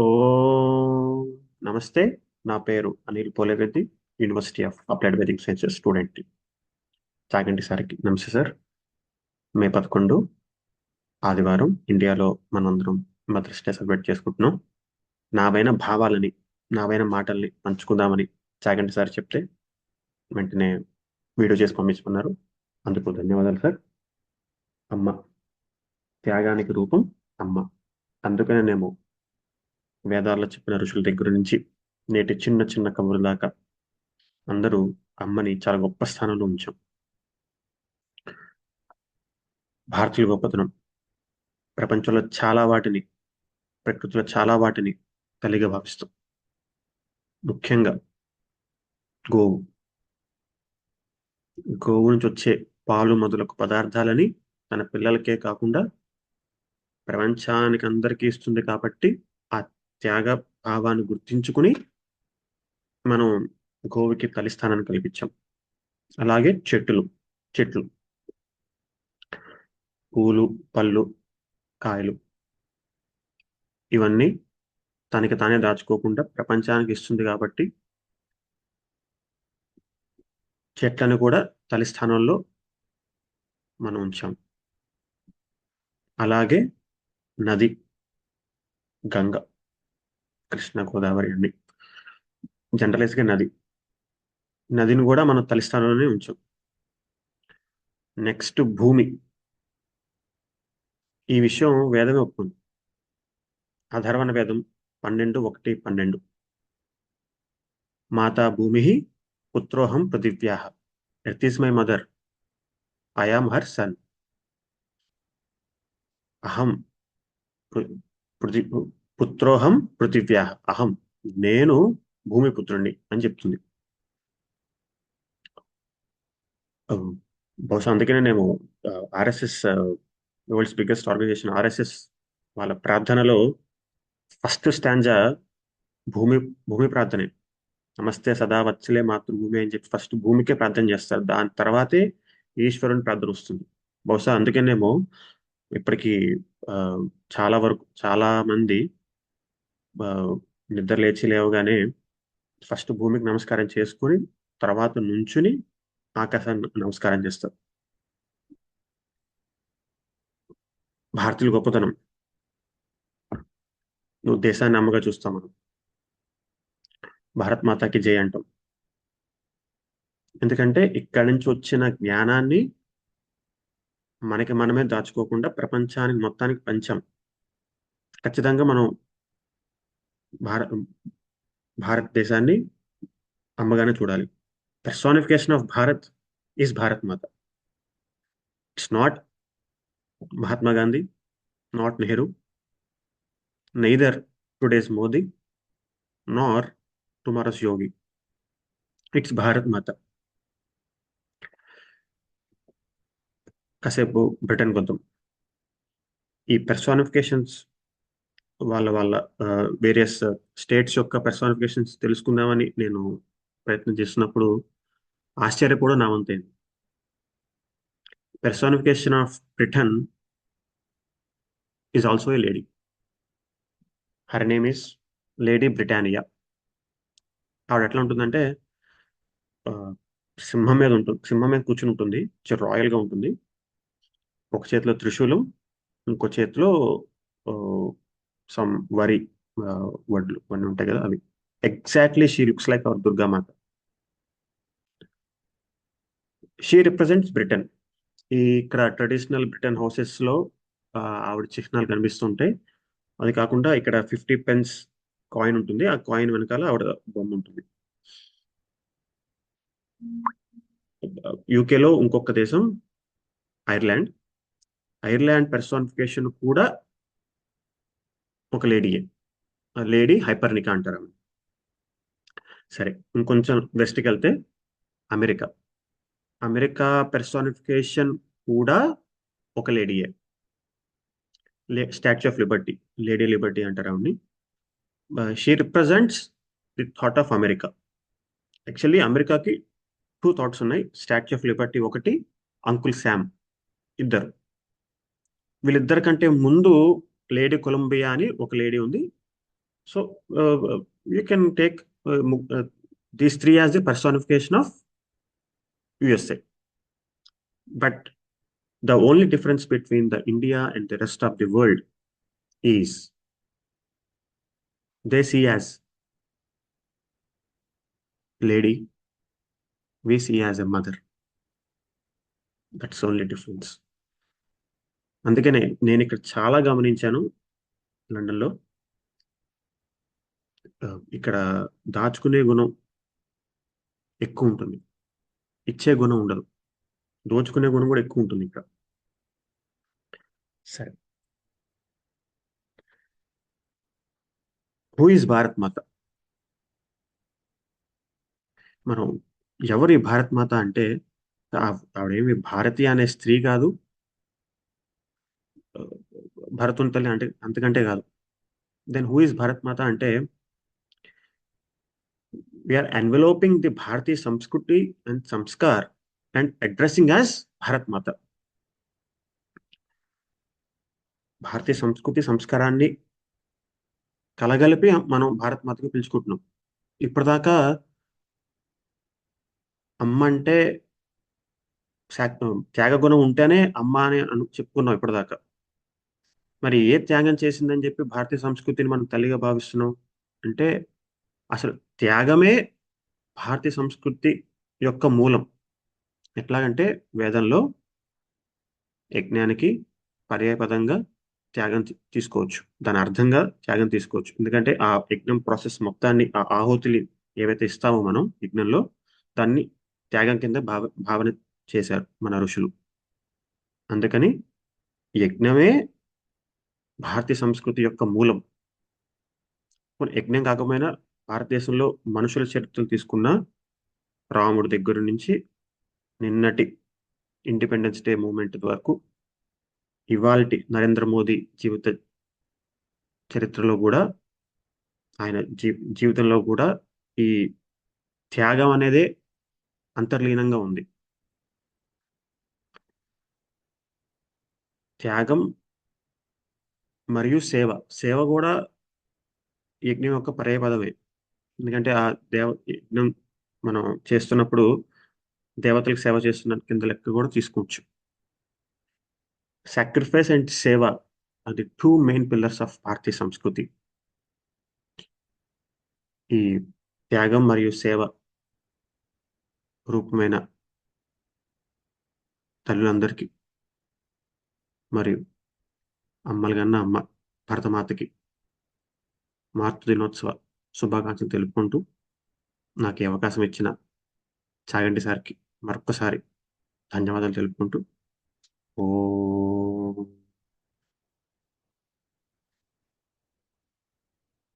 ఓ నమస్తే. నా పేరు Anil Polereddy university of applied Vedic sciences student Chaganti సార్కి. నమస్తే సార్. మే పదకొండు ఆదివారం ఇండియాలో మనందరం మదర్స్ డే సెలబ్రేట్ చేసుకుంటున్నాం. నావైన భావాలని నావైన మాటల్ని పంచుకుందామని చాగంటి సార్ చెప్తే వెంటనే వీడియో చేసి పంపించుకున్నారు అందుకు ధన్యవాదాలు సార్. అమ్మ త్యాగానికి రూపం అమ్మ. అందుకనే నేను వేదాల్లో చెప్పిన ఋషుల దగ్గర నుంచి నేటి చిన్న చిన్న కబురు దాకా అందరూ అమ్మని చాలా గొప్ప స్థానంలో ఉంచాం. భారతీయుల గొప్పతనం ప్రపంచంలో చాలా వాటిని ప్రకృతిలో చాలా వాటిని తల్లిగా భావిస్తాం. ముఖ్యంగా గోవు. గోవు నుంచి వచ్చే పాలు మొదలగు పదార్థాలని తన పిల్లలకే కాకుండా ప్రపంచానికి అందరికీ ఇస్తుంది కాబట్టి ఆ త్యాగ భావాన్ని గుర్తించుకుని మనం గోవుకి తలిస్థానాన్ని కల్పించాం. అలాగే చెట్లు చెట్లు. పూలు పళ్ళు కాయలు. ఇవన్నీ తనకి తానే దాచుకోకుండా ప్రపంచానికి ఇస్తుంది కాబట్టి చెట్లను కూడా తలిస్థానంలో మనం ఉంచాం. అలాగే నది గంగ. కృష్ణ గోదావరి అన్ని జనరలైజ్గా నది. నదిని కూడా మనం తలిస్థానంలోనే ఉంచాం. నెక్స్ట్ భూమి. ఈ విషయం వేదమే ఒప్పుకుంది. అధర్వణ వేదం పన్నెండు ఒకటి పన్నెండు. మాతా భూమి పుత్రోహం పృథివ్యా. Earth is my mother. I am her son. అహం. పృథి పుత్రోహం పృథివ్యా అహం. నేను భూమి పుత్రుణ్ణి అని చెప్తుంది. బహుశా అందుకనే నేను RSS world's biggest organisation RSS వాళ్ళ ప్రార్థనలో ఫస్ట్ స్టాంజా భూమి భూమి ప్రార్థనే. నమస్తే సదా వచ్చలే మాతృభూమి అని చెప్పి ఫస్ట్ భూమికే ప్రార్థన చేస్తారు. దాని తర్వాతే ఈశ్వరుని ప్రార్థన వస్తుంది. బహుశా అందుకనేమో ఇప్పటికీ చాలా వరకు చాలా మంది నిద్ర లేచి లేవగానే ఫస్ట్ భూమికి నమస్కారం చేసుకుని తర్వాత నుంచుని ఆకాశాన్ని నమస్కారం చేస్తారు. భారతీయుల గొప్పతనం. నువ్వు దేశాన్ని అమ్మగా చూస్తాం మనం. భారత్ మాతాకి జై అంటాం. ఎందుకంటే ఇక్కడి నుంచి వచ్చిన జ్ఞానాన్ని మనకి మనమే దాచుకోకుండా ప్రపంచానికి మొత్తానికి పంచాం. ఖచ్చితంగా మనం భారత్ భారతదేశాన్ని అమ్మగానే చూడాలి personification of Bharat is Bharat Mata it's not Mahatma Gandhi not Nehru neither today's Modi nor tomorrow's Yogi it's Bharat మాత కాసేపు బ్రిటన్ కొద్దాం ఈ పెర్సానిఫికేషన్స్ వాళ్ళ వాళ్ళ వేరియస్ స్టేట్స్ యొక్క పెర్సానిఫికేషన్స్ తెలుసుకుందామని నేను ప్రయత్నం చేస్తున్నప్పుడు ఆశ్చర్య కూడా నా వంతైంది personification of Britain is also a lady her name is lady Britannia ఆవిడ ఎట్లా ఉంటుందంటే సింహం మీద ఉంటుంది సింహం మీద కూర్చుని ఉంటుంది. రాయల్గా ఉంటుంది. ఒక చేతిలో త్రిశూలం ఇంకో చేతిలో సమ్ వరి వడ్లు అన్నీ ఉంటాయి కదా అవి. Exactly she looks like our Durgamata she represents Britain ఈ ఇక్కడ ట్రెడిషనల్ బ్రిటన్ హౌసెస్లో ఆవిడ చిహ్నాలు కనిపిస్తుంటాయి అది కాకుండా ఇక్కడ ఫిఫ్టీ పెన్స్ కాయిన్ ఉంటుంది. ఆ కాయిన్ వెనకాల ఆవిడ బొమ్మ ఉంటుంది. యూకేలో ఇంకొక దేశం ఐర్లాండ్ ఐర్లాండ్ పెర్సానిఫికేషన్ కూడా ఒక లేడీయే. లేడీ హైపర్నికా అంటారు ఆమె. సరే ఇంకొంచెం వెస్ట్కి వెళ్తే అమెరికా. అమెరికా పెర్సానిఫికేషన్ కూడా ఒక లేడీయే. లే Statue of Liberty Lady Liberty అంటారు ఆవిడ్ని. She represents the thought of America actually అమెరికాకి టూ థాట్స్ ఉన్నాయి. స్టాచ్యూ ఆఫ్ లిబర్టీ ఒకటి అంకుల్ శామ్ ఇద్దరు. వీళ్ళిద్దరి కంటే ముందు లేడీ కొలంబియా అని ఒక లేడీ ఉంది. So you can take these three as the personification of USA but the only difference between the India and the rest of the world is they see as lady we see as a mother. That's only difference అందుకనే నేను ఇక్కడ చాలా గమనించాను లండన్లో. ఇక్కడ దాచుకునే గుణం ఎక్కువ ఉంటుంది. ఇచ్చే గుణం ఉండదు. దోచుకునే గుణం కూడా ఎక్కువ ఉంటుంది ఇక్కడ. సరే. హూ ఇస్ భారత్ మాత? మనం ఎవరి భారత్ మాత అంటే ఆవిడేమి భారతీయ అనే స్త్రీ కాదు. భరతుని తల్లి అంటే అంతకంటే కాదు. దెన్ హూ ఇస్ భారత్ మాత అంటే we are enveloping the Bharatiya sanskriti and sanskar and addressing as Bharat Mata Bharatiya sanskriti సంస్కారాన్ని కలగలిపి మనం భారత్ మాతకు పిలుచుకుంటున్నాం. ఇప్పటిదాకా అమ్మ అంటే త్యాగ గుణం ఉంటేనే అమ్మ అని అను చెప్పుకున్నాం ఇప్పటిదాకా. మరి ఏ త్యాగం చేసిందని చెప్పి భారతీయ సంస్కృతిని మనం తల్లిగా భావిస్తున్నాం? అంటే అసలు త్యాగమే భారతీయ సంస్కృతి యొక్క మూలం. ఎట్లాగంటే వేదంలో యజ్ఞానికి పర్యాయపదంగా త్యాగం తీసుకోవచ్చు. దాని అర్థంగా త్యాగం తీసుకోవచ్చు. ఎందుకంటే ఆ యజ్ఞం ప్రాసెస్ మొత్తాన్ని ఆ ఆహుతులు ఏవైతే ఇస్తామో మనం యజ్ఞంలో దాన్ని త్యాగం కింద భావ భావన చేశారు మన ఋషులు. అందుకని యజ్ఞమే భారతీయ సంస్కృతి యొక్క మూలం. యజ్ఞం కాకపోయినా భారతదేశంలో మనుషుల చరిత్రలు తీసుకున్న రాముడి దగ్గర నుంచి నిన్నటి ఇండిపెండెన్స్ డే మూమెంట్ వరకు ఇవాల్టి నరేంద్ర మోదీ జీవిత చరిత్రలో కూడా ఆయన జీ జీవితంలో కూడా ఈ త్యాగం అనేదే అంతర్లీనంగా ఉంది. త్యాగం మరియు సేవ. సేవ కూడా యజ్ఞం యొక్క పర్యాయపదమే ఎందుకంటే ఆ దేవ యజ్ఞం మనం చేస్తున్నప్పుడు దేవతలకు సేవ చేస్తున్న కింద లెక్క కూడా తీసుకోవచ్చు. Sacrifice and seva are the two main pillars of Bharatiya sanskriti. ఈ త్యాగం మరియు సేవ రూపమైన తల్లులందరికీ మరియు అమ్మలు కన్నా అమ్మ భరతమాతకి మార్పు దినోత్సవ శుభాకాంక్షలు తెలుపుకుంటూ నాకు అవకాశం ఇచ్చిన చాగంటి సార్కి మరొక్కసారి ధన్యవాదాలు తెలుపుకుంటూ. ఓ